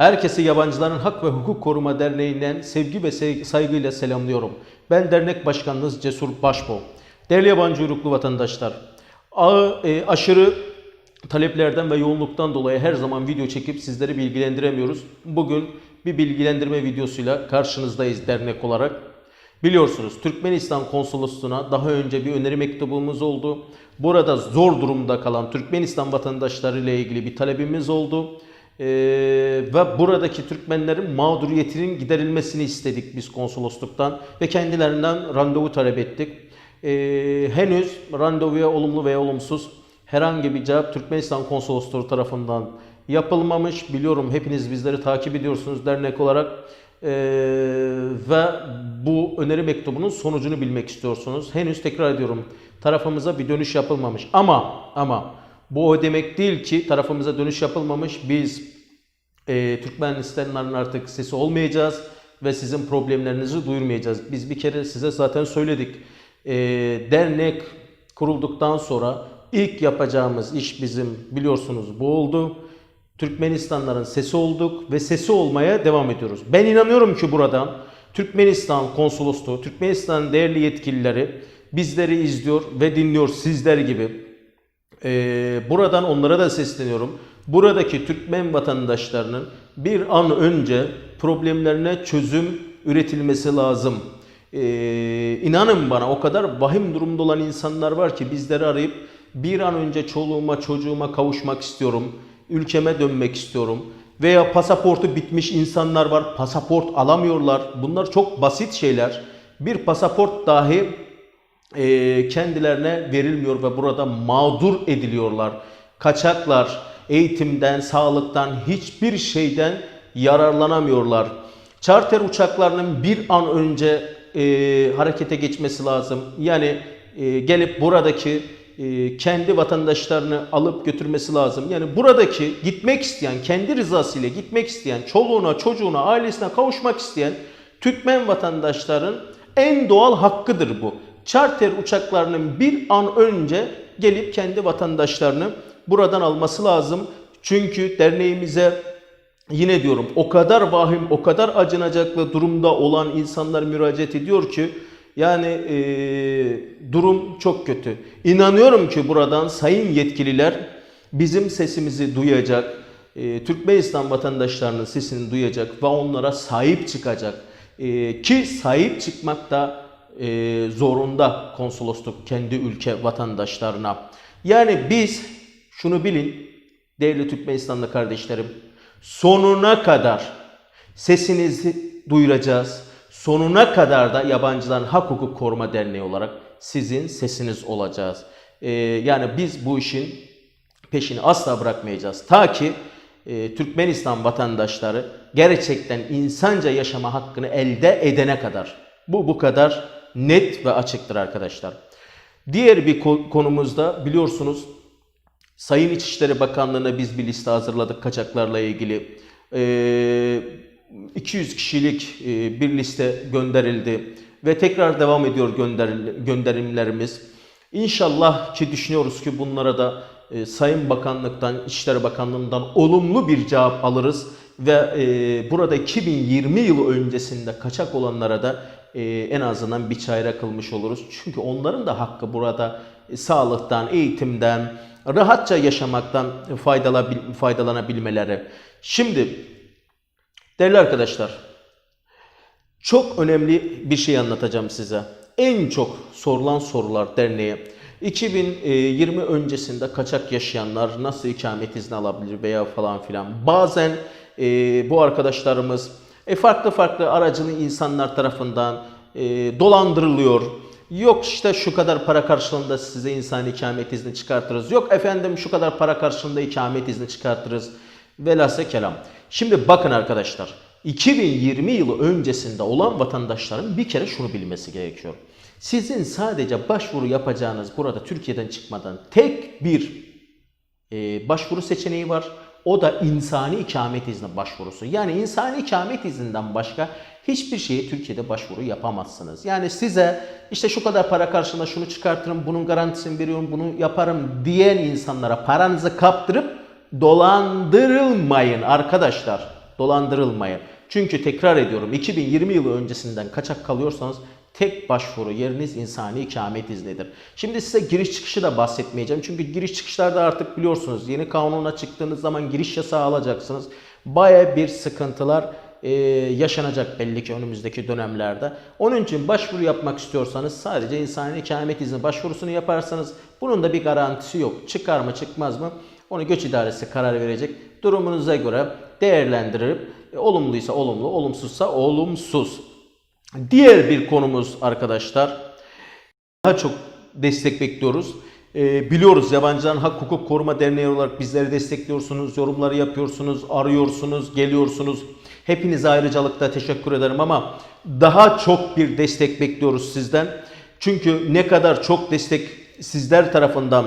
Herkesi Yabancıların Hak ve Hukuk Koruma Derneği'nden sevgi ve saygıyla selamlıyorum. Ben dernek başkanınız Cesur Başbo. Değerli yabancı uyruklu vatandaşlar, e, aşırı taleplerden ve yoğunluktan dolayı her zaman video çekip sizleri bilgilendiremiyoruz. Bugün bir bilgilendirme videosuyla karşınızdayız dernek olarak. Biliyorsunuz Türkmenistan konsolosluğuna daha önce bir öneri mektubumuz oldu. Burada zor durumda kalan Türkmenistan vatandaşları ile ilgili bir talebimiz oldu. Ee, ve buradaki Türkmenlerin mağduriyetinin giderilmesini istedik biz konsolosluktan ve kendilerinden randevu talep ettik. Ee, henüz randevuya olumlu veya olumsuz herhangi bir cevap Türkmenistan konsolosluğu tarafından yapılmamış. Biliyorum hepiniz bizleri takip ediyorsunuz dernek olarak. Ee, ve bu öneri mektubunun sonucunu bilmek istiyorsunuz. Henüz tekrar ediyorum tarafımıza bir dönüş yapılmamış. Ama ama bu o demek değil ki tarafımıza dönüş yapılmamış. Biz e, Türkmenistanlıların artık sesi olmayacağız ve sizin problemlerinizi duyurmayacağız. Biz bir kere size zaten söyledik. E, dernek kurulduktan sonra ilk yapacağımız iş bizim biliyorsunuz bu oldu. Türkmenistanların sesi olduk ve sesi olmaya devam ediyoruz. Ben inanıyorum ki buradan Türkmenistan konsolosluğu, Türkmenistan değerli yetkilileri bizleri izliyor ve dinliyor sizler gibi. Ee, buradan onlara da sesleniyorum. Buradaki Türkmen vatandaşlarının bir an önce problemlerine çözüm üretilmesi lazım. Ee, inanın bana o kadar vahim durumda olan insanlar var ki bizleri arayıp bir an önce çoluğuma çocuğuma kavuşmak istiyorum. Ülkeme dönmek istiyorum. Veya pasaportu bitmiş insanlar var. Pasaport alamıyorlar. Bunlar çok basit şeyler. Bir pasaport dahi e, kendilerine verilmiyor ve burada mağdur ediliyorlar. Kaçaklar eğitimden, sağlıktan, hiçbir şeyden yararlanamıyorlar. Charter uçaklarının bir an önce e, harekete geçmesi lazım. Yani e, gelip buradaki e, kendi vatandaşlarını alıp götürmesi lazım. Yani buradaki gitmek isteyen, kendi rızasıyla gitmek isteyen, çoluğuna, çocuğuna, ailesine kavuşmak isteyen Türkmen vatandaşların en doğal hakkıdır bu. Charter uçaklarının bir an önce gelip kendi vatandaşlarını buradan alması lazım. Çünkü derneğimize yine diyorum o kadar vahim, o kadar acınacaklı durumda olan insanlar müracaat ediyor ki yani e, durum çok kötü. İnanıyorum ki buradan sayın yetkililer bizim sesimizi duyacak, e, Türkmenistan vatandaşlarının sesini duyacak ve onlara sahip çıkacak. E, ki sahip çıkmak da e, zorunda konsolosluk kendi ülke vatandaşlarına. Yani biz şunu bilin değerli Türkmenistanlı kardeşlerim sonuna kadar sesinizi duyuracağız. Sonuna kadar da Yabancıların Hak Hukuk Koruma Derneği olarak sizin sesiniz olacağız. Ee, yani biz bu işin peşini asla bırakmayacağız. Ta ki e, Türkmenistan vatandaşları gerçekten insanca yaşama hakkını elde edene kadar. Bu bu kadar net ve açıktır arkadaşlar. Diğer bir ko- konumuzda biliyorsunuz Sayın İçişleri Bakanlığı'na biz bir liste hazırladık kaçaklarla ilgili. Ee, 200 kişilik e, bir liste gönderildi ve tekrar devam ediyor gönder- gönderimlerimiz. İnşallah ki düşünüyoruz ki bunlara da e, Sayın Bakanlıktan, İçişleri Bakanlığı'ndan olumlu bir cevap alırız ve e, burada 2020 yılı öncesinde kaçak olanlara da en azından bir çayra kılmış oluruz. Çünkü onların da hakkı burada sağlıktan, eğitimden, rahatça yaşamaktan faydala- faydalanabilmeleri. Şimdi değerli arkadaşlar çok önemli bir şey anlatacağım size. En çok sorulan sorular derneğe. 2020 öncesinde kaçak yaşayanlar nasıl ikamet izni alabilir veya falan filan. Bazen e, bu arkadaşlarımız e, farklı farklı aracılı insanlar tarafından e, dolandırılıyor. Yok işte şu kadar para karşılığında size insan ikamet izni çıkartırız. Yok efendim şu kadar para karşılığında ikamet izni çıkartırız. Velhasıl kelam. Şimdi bakın arkadaşlar. 2020 yılı öncesinde olan vatandaşların bir kere şunu bilmesi gerekiyor. Sizin sadece başvuru yapacağınız burada Türkiye'den çıkmadan tek bir e, başvuru seçeneği var. O da insani ikamet izni başvurusu. Yani insani ikamet izninden başka hiçbir şeye Türkiye'de başvuru yapamazsınız. Yani size işte şu kadar para karşılığında şunu çıkartırım, bunun garantisini veriyorum, bunu yaparım diyen insanlara paranızı kaptırıp dolandırılmayın arkadaşlar. dolandırılmayın. Çünkü tekrar ediyorum 2020 yılı öncesinden kaçak kalıyorsanız tek başvuru yeriniz insani ikamet iznidir. Şimdi size giriş çıkışı da bahsetmeyeceğim. Çünkü giriş çıkışlarda artık biliyorsunuz yeni kanuna çıktığınız zaman giriş yasağı alacaksınız. Baya bir sıkıntılar e, yaşanacak belli ki önümüzdeki dönemlerde. Onun için başvuru yapmak istiyorsanız sadece insani ikamet izni başvurusunu yaparsanız bunun da bir garantisi yok. Çıkar mı çıkmaz mı? Onu göç idaresi karar verecek. Durumunuza göre değerlendirip e, olumluysa olumlu, olumsuzsa olumsuz. Diğer bir konumuz arkadaşlar daha çok destek bekliyoruz. Ee, biliyoruz Yabancıların Hak Hukuk Koruma Derneği olarak bizleri destekliyorsunuz, yorumları yapıyorsunuz, arıyorsunuz, geliyorsunuz. Hepinize ayrıcalıkta teşekkür ederim ama daha çok bir destek bekliyoruz sizden. Çünkü ne kadar çok destek sizler tarafından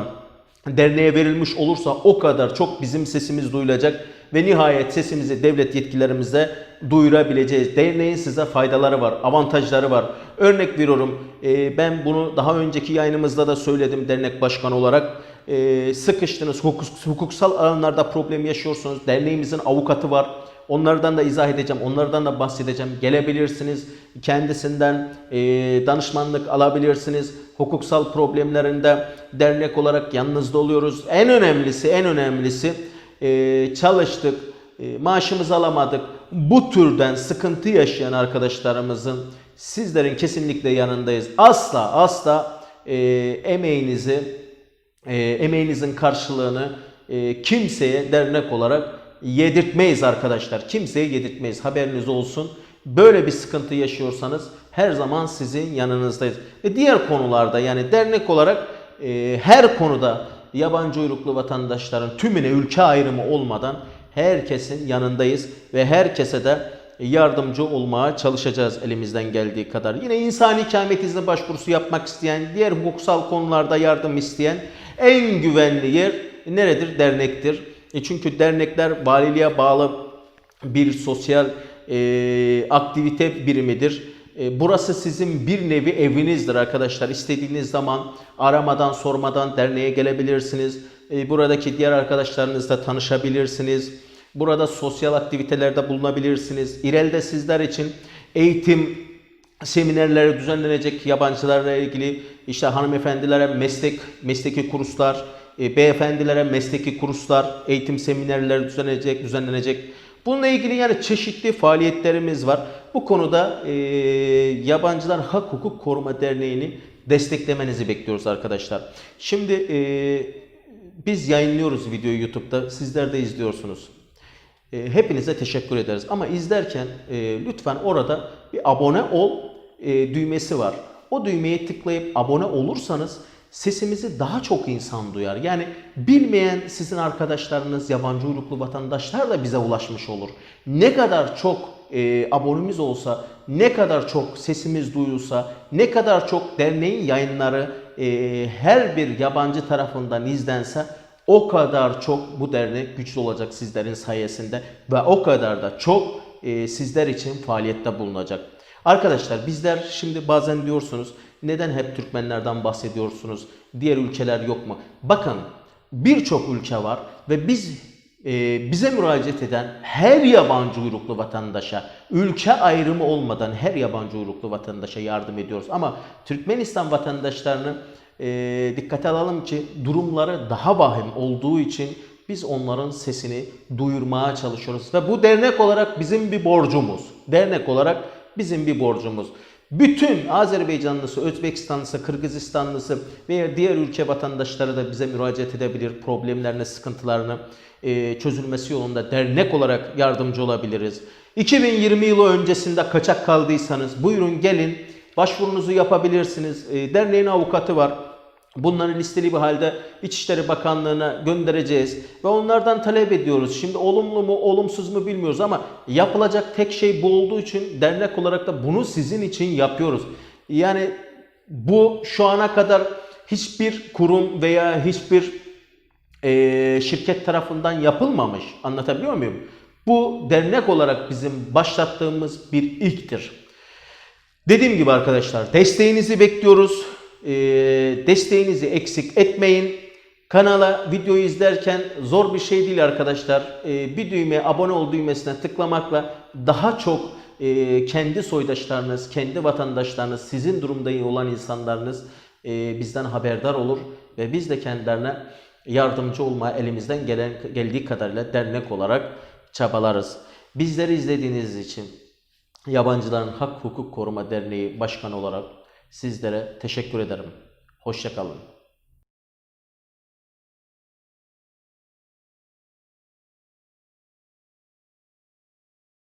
derneğe verilmiş olursa o kadar çok bizim sesimiz duyulacak ve nihayet sesimizi devlet yetkilerimize duyurabileceğiz. Derneğin size faydaları var, avantajları var. Örnek veriyorum e, ben bunu daha önceki yayınımızda da söyledim dernek başkanı olarak. E, sıkıştınız, hukuk, hukuksal alanlarda problem yaşıyorsunuz. Derneğimizin avukatı var. Onlardan da izah edeceğim, onlardan da bahsedeceğim. Gelebilirsiniz, kendisinden e, danışmanlık alabilirsiniz. Hukuksal problemlerinde dernek olarak yanınızda oluyoruz. En önemlisi, en önemlisi e, çalıştık, e, maaşımızı alamadık. Bu türden sıkıntı yaşayan arkadaşlarımızın sizlerin kesinlikle yanındayız. Asla asla e, emeğinizi, e, emeğinizin karşılığını e, kimseye dernek olarak yedirtmeyiz arkadaşlar. Kimseye yedirtmeyiz. Haberiniz olsun. Böyle bir sıkıntı yaşıyorsanız her zaman sizin yanınızdayız. Ve diğer konularda yani dernek olarak e, her konuda yabancı uyruklu vatandaşların tümüne ülke ayrımı olmadan herkesin yanındayız ve herkese de yardımcı olmaya çalışacağız elimizden geldiği kadar. Yine insani ikamet izni başvurusu yapmak isteyen, diğer hukuksal konularda yardım isteyen en güvenli yer neredir? Dernektir. E çünkü dernekler valiliğe bağlı bir sosyal e, aktivite birimidir. E, burası sizin bir nevi evinizdir arkadaşlar. İstediğiniz zaman aramadan sormadan derneğe gelebilirsiniz. E, buradaki diğer arkadaşlarınızla tanışabilirsiniz. Burada sosyal aktivitelerde bulunabilirsiniz. İrel'de sizler için eğitim seminerleri düzenlenecek yabancılarla ilgili işte hanımefendilere meslek mesleki kurslar, e, beyefendilere mesleki kurslar, eğitim seminerleri düzenlenecek, düzenlenecek. Bununla ilgili yani çeşitli faaliyetlerimiz var. Bu konuda e, Yabancılar Hak Hukuk Koruma Derneği'ni desteklemenizi bekliyoruz arkadaşlar. Şimdi e, biz yayınlıyoruz videoyu YouTube'da. Sizler de izliyorsunuz. E, hepinize teşekkür ederiz. Ama izlerken e, lütfen orada bir abone ol e, düğmesi var. O düğmeye tıklayıp abone olursanız sesimizi daha çok insan duyar. Yani bilmeyen sizin arkadaşlarınız, yabancı uyruklu vatandaşlar da bize ulaşmış olur. Ne kadar çok e, abonemiz olsa, ne kadar çok sesimiz duyulsa, ne kadar çok derneğin yayınları e, her bir yabancı tarafından izlense o kadar çok bu dernek güçlü olacak sizlerin sayesinde ve o kadar da çok e, sizler için faaliyette bulunacak. Arkadaşlar bizler şimdi bazen diyorsunuz neden hep Türkmenlerden bahsediyorsunuz? Diğer ülkeler yok mu? Bakın birçok ülke var ve biz e, bize müracaat eden her yabancı uyruklu vatandaşa, ülke ayrımı olmadan her yabancı uyruklu vatandaşa yardım ediyoruz. Ama Türkmenistan vatandaşlarını e, dikkate alalım ki durumları daha vahim olduğu için biz onların sesini duyurmaya çalışıyoruz. Ve bu dernek olarak bizim bir borcumuz. Dernek olarak bizim bir borcumuz. Bütün Azerbaycanlısı, Özbekistanlısı, Kırgızistanlısı veya diğer ülke vatandaşları da bize müracaat edebilir. Problemlerini, sıkıntılarını e, çözülmesi yolunda dernek olarak yardımcı olabiliriz. 2020 yılı öncesinde kaçak kaldıysanız buyurun gelin başvurunuzu yapabilirsiniz. E, derneğin avukatı var. Bunları listeli bir halde İçişleri Bakanlığı'na göndereceğiz ve onlardan talep ediyoruz. Şimdi olumlu mu olumsuz mu bilmiyoruz ama yapılacak tek şey bu olduğu için dernek olarak da bunu sizin için yapıyoruz. Yani bu şu ana kadar hiçbir kurum veya hiçbir e, şirket tarafından yapılmamış. Anlatabiliyor muyum? Bu dernek olarak bizim başlattığımız bir ilktir. Dediğim gibi arkadaşlar desteğinizi bekliyoruz. E, desteğinizi eksik etmeyin. Kanala videoyu izlerken zor bir şey değil arkadaşlar. Ee, bir düğme abone ol düğmesine tıklamakla daha çok e, kendi soydaşlarınız, kendi vatandaşlarınız, sizin durumda iyi olan insanlarınız e, bizden haberdar olur ve biz de kendilerine yardımcı olmaya elimizden gelen geldiği kadarıyla dernek olarak çabalarız. Bizleri izlediğiniz için Yabancıların Hak Hukuk Koruma Derneği Başkanı olarak sizlere teşekkür ederim. Hoşçakalın.